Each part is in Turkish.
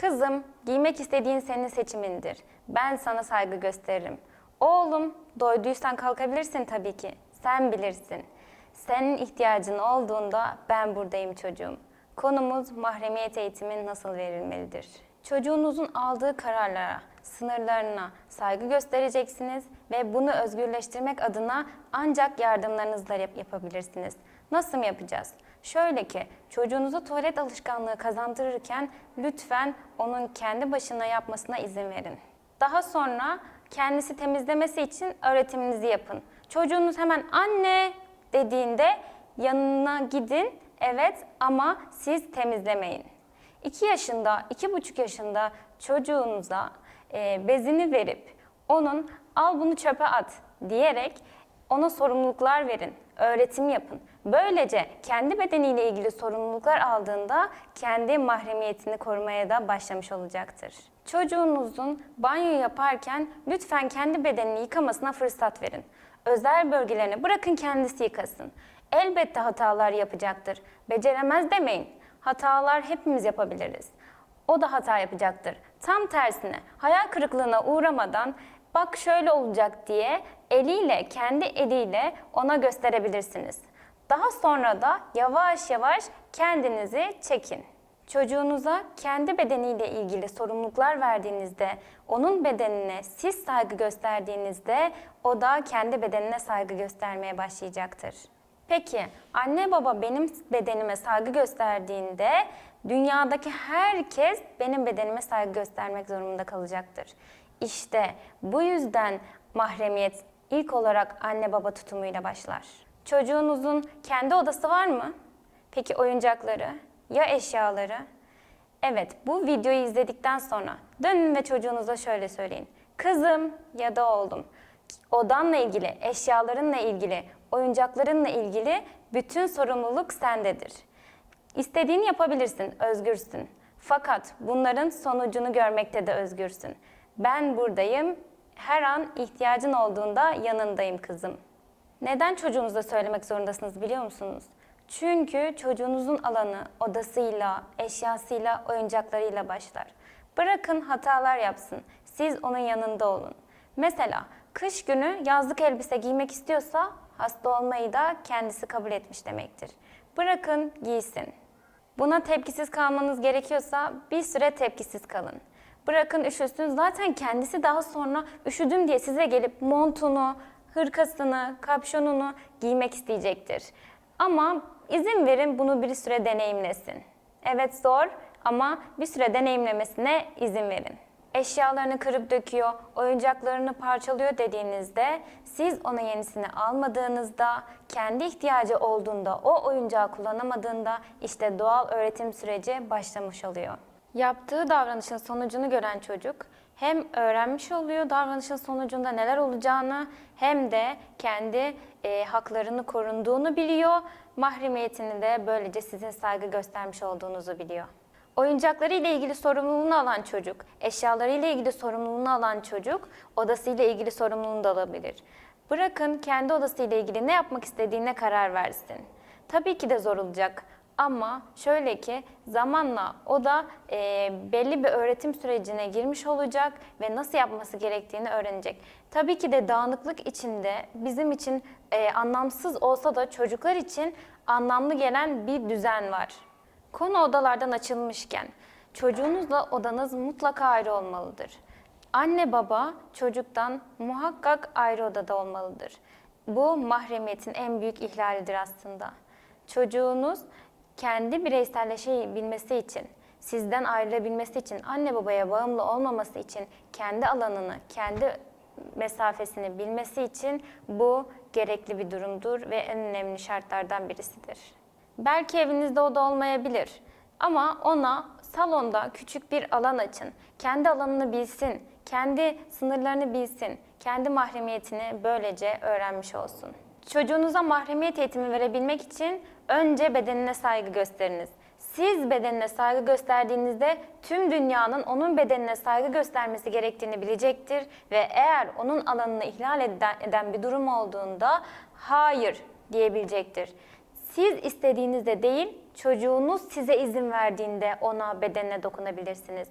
Kızım, giymek istediğin senin seçimindir. Ben sana saygı gösteririm. Oğlum, doyduysan kalkabilirsin tabii ki. Sen bilirsin. Senin ihtiyacın olduğunda ben buradayım çocuğum. Konumuz mahremiyet eğitimi nasıl verilmelidir? Çocuğunuzun aldığı kararlara, sınırlarına saygı göstereceksiniz ve bunu özgürleştirmek adına ancak yardımlarınızla yap- yapabilirsiniz. Nasıl mı yapacağız? Şöyle ki çocuğunuza tuvalet alışkanlığı kazandırırken lütfen onun kendi başına yapmasına izin verin. Daha sonra kendisi temizlemesi için öğretiminizi yapın. Çocuğunuz hemen anne dediğinde yanına gidin. Evet ama siz temizlemeyin. 2 yaşında, iki buçuk yaşında çocuğunuza e, bezini verip onun al bunu çöpe at diyerek ona sorumluluklar verin, öğretim yapın. Böylece kendi bedeniyle ilgili sorumluluklar aldığında kendi mahremiyetini korumaya da başlamış olacaktır. Çocuğunuzun banyo yaparken lütfen kendi bedenini yıkamasına fırsat verin. Özel bölgelerini bırakın kendisi yıkasın. Elbette hatalar yapacaktır. Beceremez demeyin. Hatalar hepimiz yapabiliriz. O da hata yapacaktır. Tam tersine hayal kırıklığına uğramadan bak şöyle olacak diye eliyle, kendi eliyle ona gösterebilirsiniz. Daha sonra da yavaş yavaş kendinizi çekin. Çocuğunuza kendi bedeniyle ilgili sorumluluklar verdiğinizde, onun bedenine siz saygı gösterdiğinizde o da kendi bedenine saygı göstermeye başlayacaktır. Peki anne baba benim bedenime saygı gösterdiğinde dünyadaki herkes benim bedenime saygı göstermek zorunda kalacaktır. İşte bu yüzden mahremiyet ilk olarak anne baba tutumuyla başlar. Çocuğunuzun kendi odası var mı? Peki oyuncakları? Ya eşyaları? Evet, bu videoyu izledikten sonra dönün ve çocuğunuza şöyle söyleyin. Kızım ya da oğlum, odanla ilgili, eşyalarınla ilgili, oyuncaklarınla ilgili bütün sorumluluk sendedir. İstediğini yapabilirsin, özgürsün. Fakat bunların sonucunu görmekte de özgürsün. Ben buradayım, her an ihtiyacın olduğunda yanındayım kızım. Neden çocuğunuza söylemek zorundasınız biliyor musunuz? Çünkü çocuğunuzun alanı odasıyla, eşyasıyla, oyuncaklarıyla başlar. Bırakın hatalar yapsın. Siz onun yanında olun. Mesela kış günü yazlık elbise giymek istiyorsa hasta olmayı da kendisi kabul etmiş demektir. Bırakın giysin. Buna tepkisiz kalmanız gerekiyorsa bir süre tepkisiz kalın. Bırakın üşüsün. Zaten kendisi daha sonra üşüdüm diye size gelip montunu, hırkasını, kapşonunu giymek isteyecektir. Ama izin verin bunu bir süre deneyimlesin. Evet zor ama bir süre deneyimlemesine izin verin. Eşyalarını kırıp döküyor, oyuncaklarını parçalıyor dediğinizde siz ona yenisini almadığınızda, kendi ihtiyacı olduğunda o oyuncağı kullanamadığında işte doğal öğretim süreci başlamış oluyor. Yaptığı davranışın sonucunu gören çocuk hem öğrenmiş oluyor davranışın sonucunda neler olacağını hem de kendi e, haklarını korunduğunu biliyor. Mahremiyetini de böylece sizin saygı göstermiş olduğunuzu biliyor. Oyuncakları ile ilgili sorumluluğunu alan çocuk, eşyaları ile ilgili sorumluluğunu alan çocuk, odasıyla ilgili sorumluluğunu da alabilir. Bırakın kendi odasıyla ilgili ne yapmak istediğine karar versin. Tabii ki de zor olacak ama şöyle ki zamanla o da e, belli bir öğretim sürecine girmiş olacak ve nasıl yapması gerektiğini öğrenecek. Tabii ki de dağınıklık içinde bizim için e, anlamsız olsa da çocuklar için anlamlı gelen bir düzen var. Konu odalardan açılmışken çocuğunuzla odanız mutlaka ayrı olmalıdır. Anne baba çocuktan muhakkak ayrı odada olmalıdır. Bu mahremiyetin en büyük ihlalidir aslında. Çocuğunuz kendi bireyselleşebilmesi için, sizden ayrılabilmesi için, anne babaya bağımlı olmaması için, kendi alanını, kendi mesafesini bilmesi için bu gerekli bir durumdur ve en önemli şartlardan birisidir. Belki evinizde oda olmayabilir ama ona salonda küçük bir alan açın. Kendi alanını bilsin, kendi sınırlarını bilsin, kendi mahremiyetini böylece öğrenmiş olsun. Çocuğunuza mahremiyet eğitimi verebilmek için önce bedenine saygı gösteriniz. Siz bedenine saygı gösterdiğinizde tüm dünyanın onun bedenine saygı göstermesi gerektiğini bilecektir ve eğer onun alanını ihlal eden, bir durum olduğunda hayır diyebilecektir. Siz istediğinizde değil, çocuğunuz size izin verdiğinde ona bedenine dokunabilirsiniz.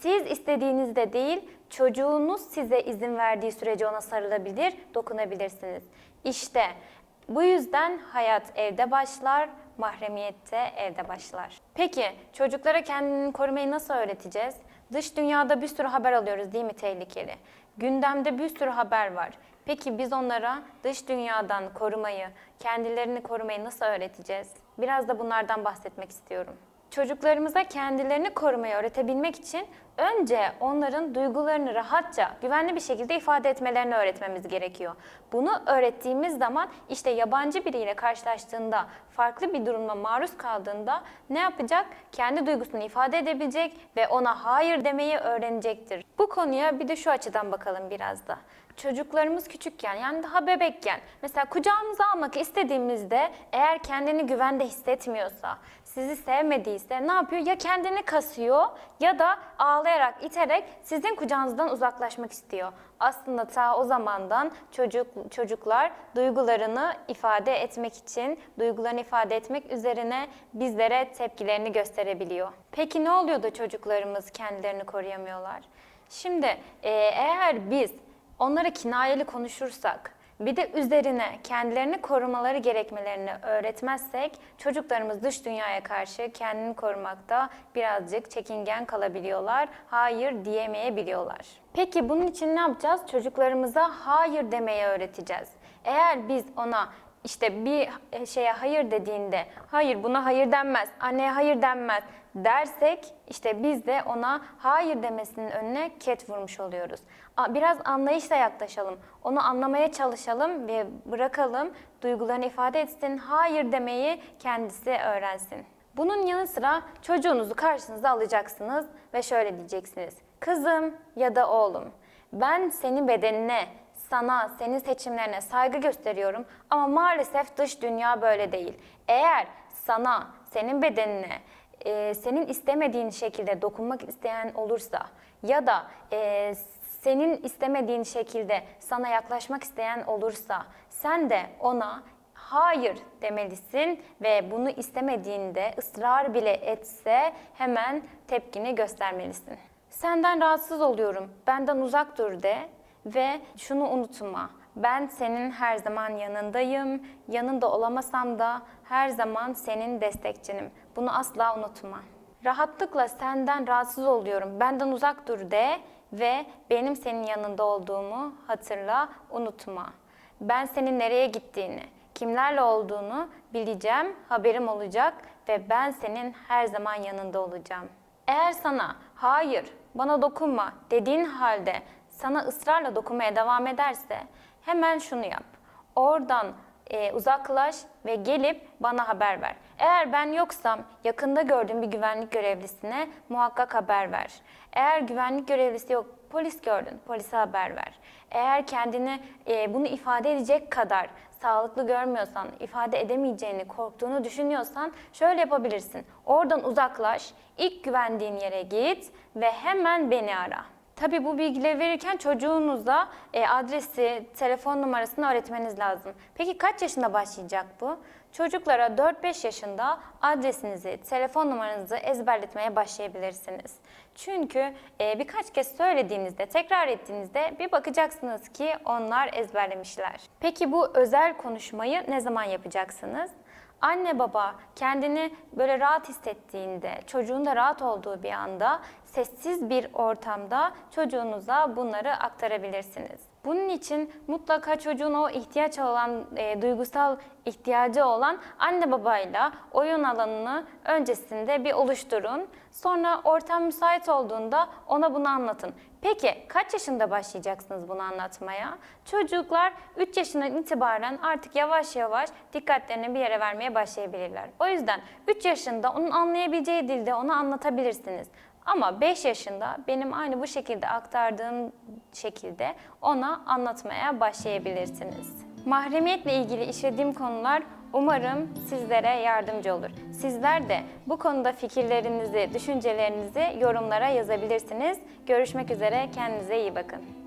Siz istediğinizde değil, çocuğunuz size izin verdiği sürece ona sarılabilir, dokunabilirsiniz. İşte bu yüzden hayat evde başlar, mahremiyette evde başlar. Peki çocuklara kendini korumayı nasıl öğreteceğiz? Dış dünyada bir sürü haber alıyoruz değil mi tehlikeli? Gündemde bir sürü haber var. Peki biz onlara dış dünyadan korumayı, kendilerini korumayı nasıl öğreteceğiz? Biraz da bunlardan bahsetmek istiyorum. Çocuklarımıza kendilerini korumayı öğretebilmek için önce onların duygularını rahatça, güvenli bir şekilde ifade etmelerini öğretmemiz gerekiyor. Bunu öğrettiğimiz zaman işte yabancı biriyle karşılaştığında, farklı bir duruma maruz kaldığında ne yapacak? Kendi duygusunu ifade edebilecek ve ona hayır demeyi öğrenecektir. Bu konuya bir de şu açıdan bakalım biraz da. Çocuklarımız küçükken yani daha bebekken mesela kucağımıza almak istediğimizde eğer kendini güvende hissetmiyorsa, sizi sevmediyse ne yapıyor? Ya kendini kasıyor ya da ağlayarak, iterek sizin kucağınızdan uzaklaşmak istiyor. Aslında ta o zamandan çocuk çocuklar duygularını ifade etmek için, duygularını ifade etmek üzerine bizlere tepkilerini gösterebiliyor. Peki ne oluyor da çocuklarımız kendilerini koruyamıyorlar? Şimdi eğer biz onlara kinayeli konuşursak, bir de üzerine kendilerini korumaları gerekmelerini öğretmezsek çocuklarımız dış dünyaya karşı kendini korumakta birazcık çekingen kalabiliyorlar. Hayır diyemeyebiliyorlar. Peki bunun için ne yapacağız? Çocuklarımıza hayır demeyi öğreteceğiz. Eğer biz ona işte bir şeye hayır dediğinde hayır buna hayır denmez, anneye hayır denmez dersek işte biz de ona hayır demesinin önüne ket vurmuş oluyoruz. Biraz anlayışla yaklaşalım. Onu anlamaya çalışalım ve bırakalım duygularını ifade etsin. Hayır demeyi kendisi öğrensin. Bunun yanı sıra çocuğunuzu karşınıza alacaksınız ve şöyle diyeceksiniz. Kızım ya da oğlum ben senin bedenine, sana, senin seçimlerine saygı gösteriyorum ama maalesef dış dünya böyle değil. Eğer sana, senin bedenine, e, senin istemediğin şekilde dokunmak isteyen olursa ya da e, senin istemediğin şekilde sana yaklaşmak isteyen olursa sen de ona hayır demelisin ve bunu istemediğinde ısrar bile etse hemen tepkini göstermelisin. Senden rahatsız oluyorum, benden uzak dur de ve şunu unutma. Ben senin her zaman yanındayım. Yanında olamasam da her zaman senin destekçinim. Bunu asla unutma. Rahatlıkla senden rahatsız oluyorum. Benden uzak dur de ve benim senin yanında olduğumu hatırla, unutma. Ben senin nereye gittiğini, kimlerle olduğunu bileceğim, haberim olacak ve ben senin her zaman yanında olacağım. Eğer sana hayır, bana dokunma dediğin halde sana ısrarla dokunmaya devam ederse hemen şunu yap. Oradan e, uzaklaş ve gelip bana haber ver. Eğer ben yoksam yakında gördüğün bir güvenlik görevlisine muhakkak haber ver. Eğer güvenlik görevlisi yok, polis gördün, polise haber ver. Eğer kendini e, bunu ifade edecek kadar sağlıklı görmüyorsan, ifade edemeyeceğini, korktuğunu düşünüyorsan şöyle yapabilirsin. Oradan uzaklaş, ilk güvendiğin yere git ve hemen beni ara. Tabii bu bilgileri verirken çocuğunuza e, adresi, telefon numarasını öğretmeniz lazım. Peki kaç yaşında başlayacak bu? Çocuklara 4-5 yaşında adresinizi, telefon numaranızı ezberletmeye başlayabilirsiniz. Çünkü e, birkaç kez söylediğinizde, tekrar ettiğinizde bir bakacaksınız ki onlar ezberlemişler. Peki bu özel konuşmayı ne zaman yapacaksınız? Anne baba kendini böyle rahat hissettiğinde, çocuğun da rahat olduğu bir anda sessiz bir ortamda çocuğunuza bunları aktarabilirsiniz. Bunun için mutlaka çocuğun o ihtiyaç olan, e, duygusal ihtiyacı olan anne babayla oyun alanını öncesinde bir oluşturun. Sonra ortam müsait olduğunda ona bunu anlatın. Peki kaç yaşında başlayacaksınız bunu anlatmaya? Çocuklar 3 yaşından itibaren artık yavaş yavaş dikkatlerini bir yere vermeye başlayabilirler. O yüzden 3 yaşında onun anlayabileceği dilde onu anlatabilirsiniz. Ama 5 yaşında benim aynı bu şekilde aktardığım şekilde ona anlatmaya başlayabilirsiniz. Mahremiyetle ilgili işlediğim konular umarım sizlere yardımcı olur. Sizler de bu konuda fikirlerinizi, düşüncelerinizi yorumlara yazabilirsiniz. Görüşmek üzere, kendinize iyi bakın.